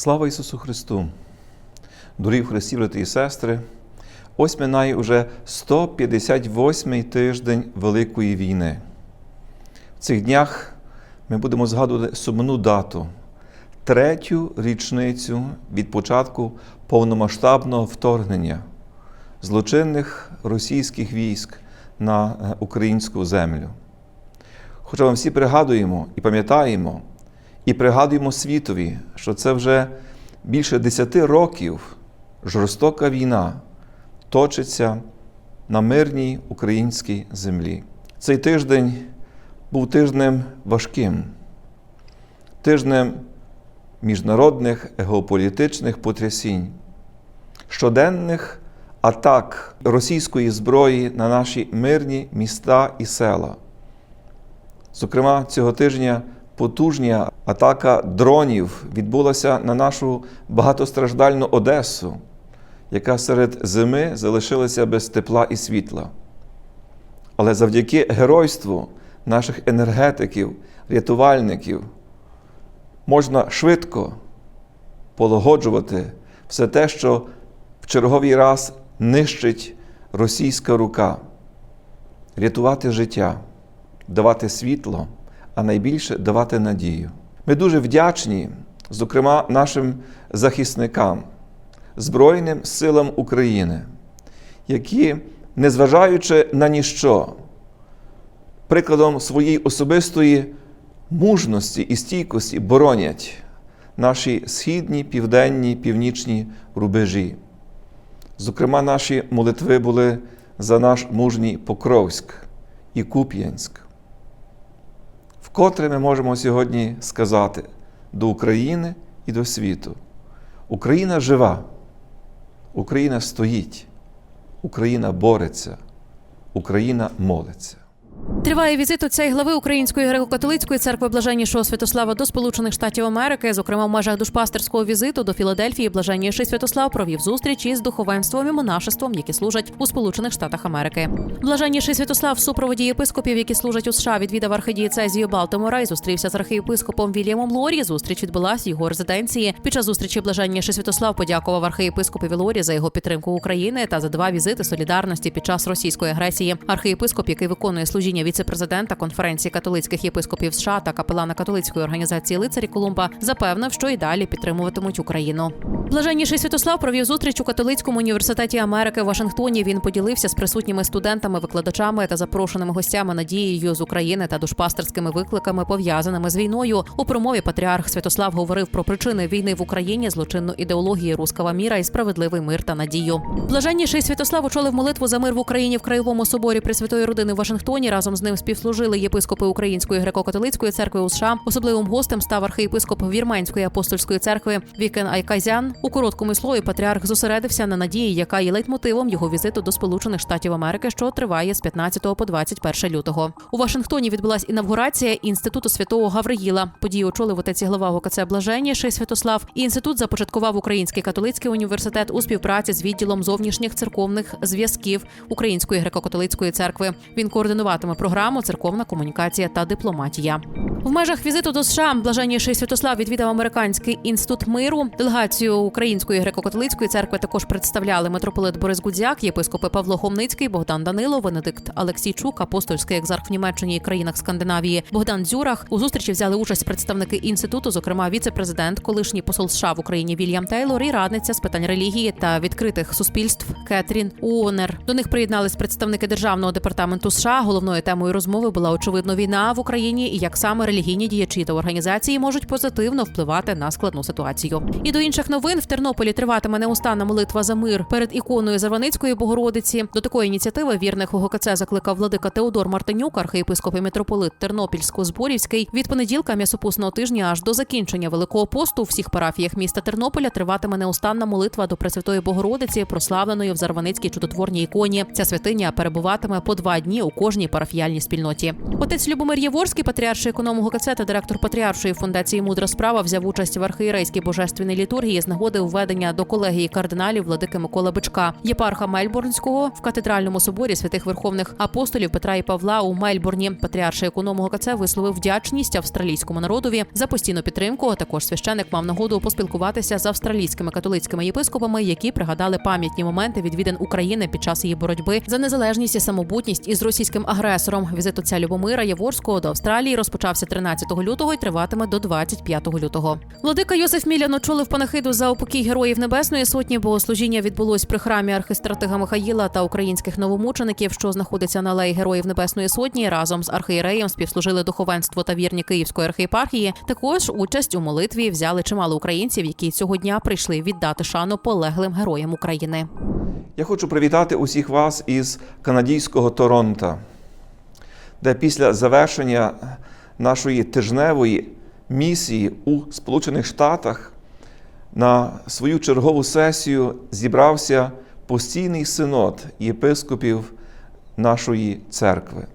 Слава Ісусу Христу! Дорогі Христі, брати і сестри! Ось минає уже 158-й тиждень Великої війни. В цих днях ми будемо згадувати сумну дату, третю річницю від початку повномасштабного вторгнення злочинних російських військ на е, українську землю. Хоча ми всі пригадуємо і пам'ятаємо, і пригадуємо світові, що це вже більше десяти років жорстока війна точиться на мирній українській землі. Цей тиждень був тижнем важким, тижнем міжнародних геополітичних потрясінь, щоденних атак російської зброї на наші мирні міста і села. Зокрема, цього тижня потужня атака дронів відбулася на нашу багатостраждальну Одесу, яка серед зими залишилася без тепла і світла. Але завдяки геройству наших енергетиків, рятувальників можна швидко полагоджувати все те, що в черговий раз нищить російська рука, рятувати життя, давати світло, а найбільше давати надію. Ми дуже вдячні, зокрема, нашим захисникам, Збройним силам України, які, незважаючи на ніщо, прикладом своєї особистої мужності і стійкості боронять наші східні, південні, північні рубежі. Зокрема, наші молитви були за наш мужній Покровськ і Куп'янськ. Вкотре ми можемо сьогодні сказати до України і до світу: Україна жива, Україна стоїть, Україна бореться, Україна молиться. Триває візит отця глави Української греко-католицької церкви Блаженнішого Святослава до Сполучених Штатів Америки. Зокрема, в межах душпастерського візиту до Філадельфії Блаженніший Святослав провів зустріч із духовенством і монашеством, які служать у Сполучених Штатах Америки. Блаженніший Святослав в супроводі єпископів, які служать у США, відвідав архидієцезію Балтимора і зустрівся з архієпископом Вільямом Лорі. Зустріч відбулася його резиденції. Під час зустрічі Блаженніший Святослав подякував архієпископові Лорі за його підтримку України та за два візити солідарності під час російської агресії. Архієпископ, який виконує служіння віце-президента конференції католицьких єпископів США та капелана католицької організації лицарі Колумба, запевнив, що і далі підтримуватимуть Україну. Блаженніший Святослав провів зустріч у католицькому університеті Америки в Вашингтоні. Він поділився з присутніми студентами, викладачами та запрошеними гостями надією з України та душпастерськими викликами, пов'язаними з війною. У промові патріарх Святослав говорив про причини війни в Україні, злочинну ідеологію руского міра і справедливий мир та надію. Блаженніший Святослав очолив молитву за мир в Україні в краєвому соборі Пресвятої родини в Вашингтоні. Разом з ним співслужили єпископи Української греко-католицької церкви у США. Особливим гостем став архієпископ Вірменської апостольської церкви Вікен Айказян. У короткому слові патріарх зосередився на надії, яка є лейтмотивом його візиту до Сполучених Штатів Америки, що триває з 15 по 21 лютого. У Вашингтоні відбулась інавгурація інституту святого Гавриїла. Подію очолив отець глава ГКЦ Блаженніший Святослав. І інститут започаткував Український католицький університет у співпраці з відділом зовнішніх церковних зв'язків Української греко-католицької церкви. Він координуватиме програму церковна комунікація та дипломатія. В межах візиту до США блаженніший Святослав відвідав американський інститут миру. Делегацію Української греко-католицької церкви також представляли митрополит Борис Гудзяк, єпископи Павло Хомницький, Богдан Данило, Венедикт Алексійчук, апостольський екзарх в Німеччині і країнах Скандинавії, Богдан Дзюрах. У зустрічі взяли участь представники інституту, зокрема віце-президент, колишній посол США в Україні Вільям Тейлор і радниця з питань релігії та відкритих суспільств Кетрін Уонер. До них приєднались представники державного департаменту США. Головною темою розмови була очевидно війна в Україні і як саме релігійні діячі та організації можуть позитивно впливати на складну ситуацію. І до інших новин в Тернополі триватиме неустанна молитва за мир перед іконою Зарваницької Богородиці. До такої ініціативи вірних УГКЦ закликав владика Теодор Мартинюк, архієпископ і митрополит Тернопільсько-Зборівський. Від понеділка м'ясопусного тижня аж до закінчення Великого посту у всіх парафіях міста Тернополя триватиме неустанна молитва до Пресвятої Богородиці, прославленої в Зарваницькій чудотворній іконі. Ця святиня перебуватиме по два дні у кожній парафіяльній спільноті. Отець Любомир Єворський, патріарший економ УГКЦ та директор патріаршої фундації Мудра справа взяв участь в архієрейській божественній літургії з нагоди введення до колегії кардиналів владики Микола Бичка, єпарха Мельбурнського в катедральному соборі святих верховних апостолів Петра і Павла у Мельбурні. Патріарший економ ГКЦ висловив вдячність австралійському народові за постійну підтримку. А також священик мав нагоду поспілкуватися з австралійськими католицькими єпископами, які пригадали пам'ятні моменти відвідин України під час її боротьби за незалежність і самобутність із російським агресором. Візит отця Любомира Яворського до Австралії розпочався 13 лютого і триватиме до 25 лютого. Владика Йосиф Мілян очолив панахиду за упокій героїв Небесної сотні. Богослужіння відбулось при храмі архистратига Михаїла та українських новомучеників, що знаходиться на алеї Героїв Небесної Сотні. Разом з архієреєм співслужили духовенство та вірні Київської архієпархії. Також участь у молитві взяли чимало українців, які цього дня прийшли віддати шану полеглим героям України. Я хочу привітати усіх вас із канадійського Торонто, де після завершення нашої тижневої місії у Сполучених Штатах на свою чергову сесію зібрався постійний синод єпископів нашої церкви.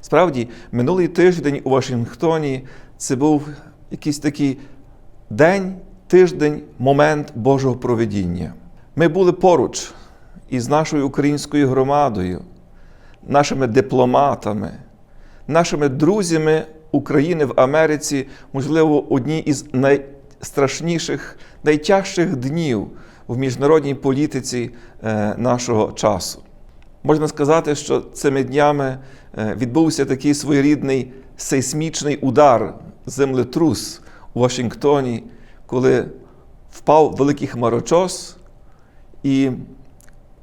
Справді, минулий тиждень у Вашингтоні це був якийсь такий день, тиждень, момент Божого проведіння. Ми були поруч із нашою українською громадою, нашими дипломатами, нашими друзями України в Америці, можливо, одні із найстрашніших, найтяжчих днів в міжнародній політиці е, нашого часу. Можна сказати, що цими днями е, відбувся такий своєрідний сейсмічний удар, землетрус у Вашингтоні, коли впав великий хмарочос, і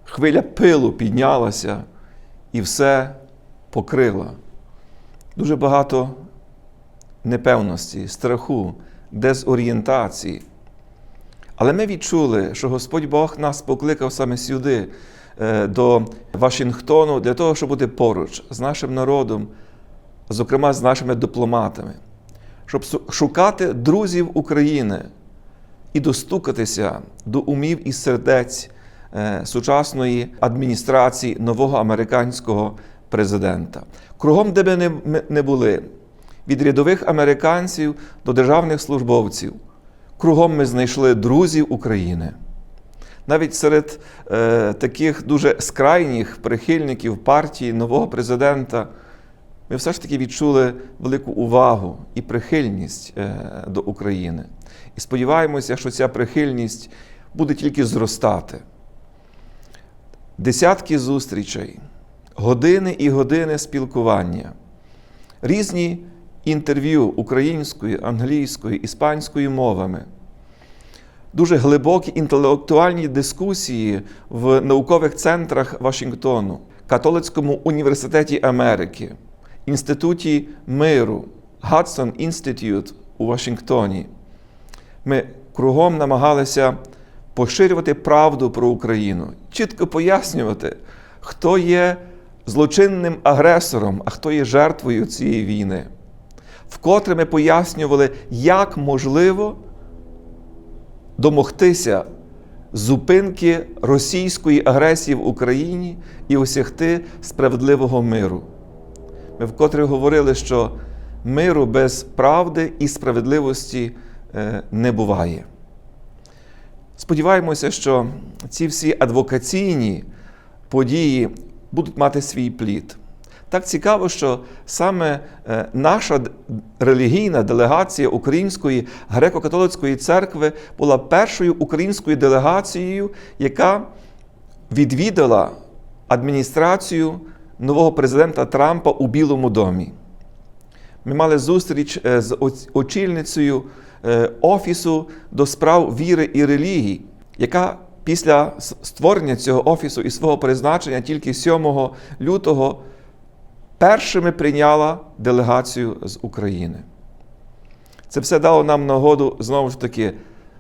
хвиля пилу піднялася і все покрила. Дуже багато непевності, страху, дезорієнтації. Але ми відчули, що Господь Бог нас покликав саме сюди, е, до Вашингтону, для того, щоб бути поруч з нашим народом, зокрема з нашими дипломатами, щоб шукати друзів України і достукатися до умів і сердець сучасної адміністрації нового американського президента. Кругом, де ми не були, від рядових американців до державних службовців, кругом ми знайшли друзів України. Навіть серед е, таких дуже скрайніх прихильників партії нового президента ми все ж таки відчули велику увагу і прихильність е, до України. І сподіваємося, що ця прихильність буде тільки зростати. Десятки зустрічей, години і години спілкування, різні інтерв'ю українською, англійською, іспанською мовами дуже глибокі інтелектуальні дискусії в наукових центрах Вашингтону, Католицькому університеті Америки, Інституті миру, Hudson Institute у Вашингтоні. Ми кругом намагалися поширювати правду про Україну, чітко пояснювати, хто є злочинним агресором, а хто є жертвою цієї війни. Вкотре ми пояснювали, як можливо домогтися зупинки російської агресії в Україні і осягти справедливого миру. Ми вкотре говорили, що миру без правди і справедливості е, не буває. Сподіваємося, що ці всі адвокаційні події будуть мати свій плід. Так цікаво, що саме е, наша релігійна делегація Української греко-католицької церкви була першою українською делегацією, яка відвідала адміністрацію нового президента Трампа у Білому домі. Ми мали зустріч е, з очільницею Офісу до справ віри і релігій, яка після створення цього офісу і свого призначення тільки 7 лютого першими прийняла делегацію з України. Це все дало нам нагоду знову ж таки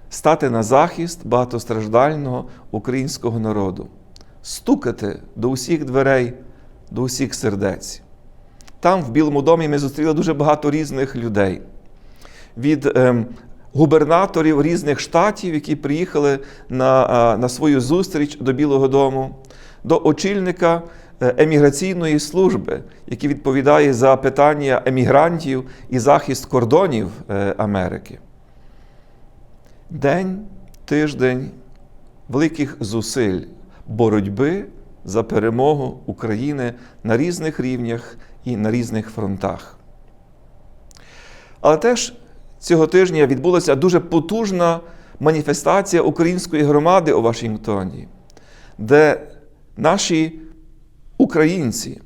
стати на захист багатостраждального українського народу, стукати до усіх дверей, до усіх сердець. Там, в Білому домі, ми зустріли дуже багато різних людей. Від ем, губернаторів різних штатів, які приїхали на, на свою зустріч до Білого Дому, до очільника е, еміграційної служби, який відповідає за питання емігрантів і захист кордонів е, Америки. День, тиждень великих зусиль боротьби за перемогу України на різних рівнях і на різних фронтах. Але теж цього тижня відбулася дуже потужна маніфестація української громади у Вашингтоні, де наші українці,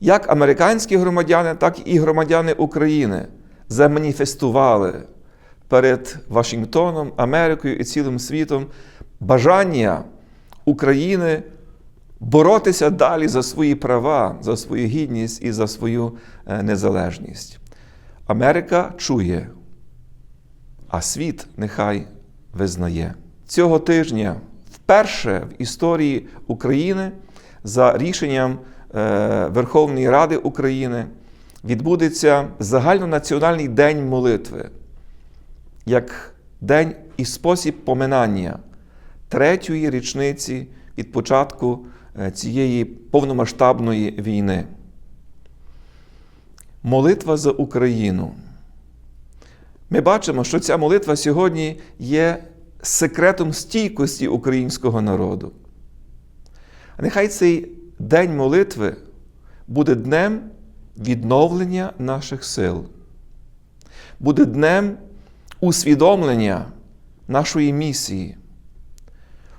як американські громадяни, так і громадяни України, заманіфестували перед Вашингтоном, Америкою і цілим світом бажання України боротися далі за свої права, за свою гідність і за свою е, незалежність. Америка чує, а світ нехай визнає. Цього тижня вперше в історії України за рішенням е, Верховної Ради України відбудеться загальнонаціональний день молитви, як день і спосіб поминання третьої річниці від початку е, цієї повномасштабної війни. Молитва за Україну. Ми бачимо, що ця молитва сьогодні є секретом стійкості українського народу. Нехай цей день молитви буде днем відновлення наших сил, буде днем усвідомлення нашої місії,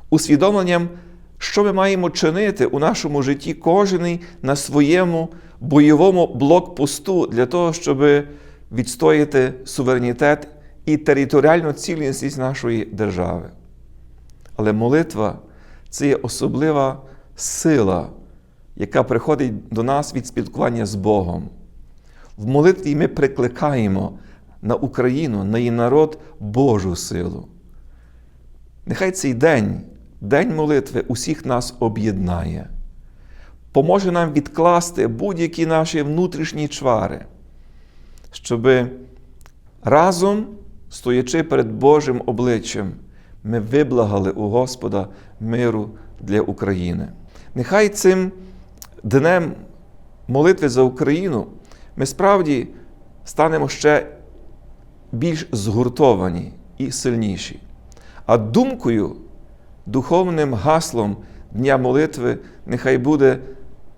усвідомленням, що ми маємо чинити у нашому житті кожен на своєму бойовому блокпосту для того, щоб відстояти суверенітет і територіальну цілісність нашої держави. Але молитва це є особлива сила, яка приходить до нас від спілкування з Богом. В молитві ми прикликаємо на Україну, на її народ Божу силу. Нехай цей день, день молитви, усіх нас об'єднає, поможе нам відкласти будь-які наші внутрішні чвари, щоб разом, стоячи перед Божим обличчям, ми виблагали у Господа миру для України. Нехай цим днем молитви за Україну ми справді станемо ще більш згуртовані і сильніші. А думкою, духовним гаслом Дня молитви нехай буде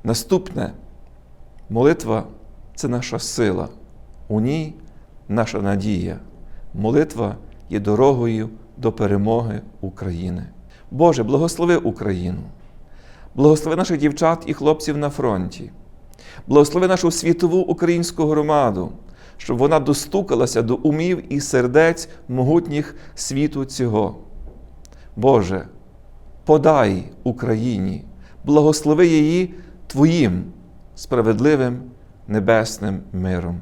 наступне. Молитва це наша сила, у ній наша надія. Молитва є дорогою до перемоги України. Боже, благослови Україну, благослови наших дівчат і хлопців на фронті, благослови нашу світову українську громаду, щоб вона достукалася до умів і сердець могутніх світу цього. Боже, подай Україні, благослови її Твоїм справедливим небесним миром.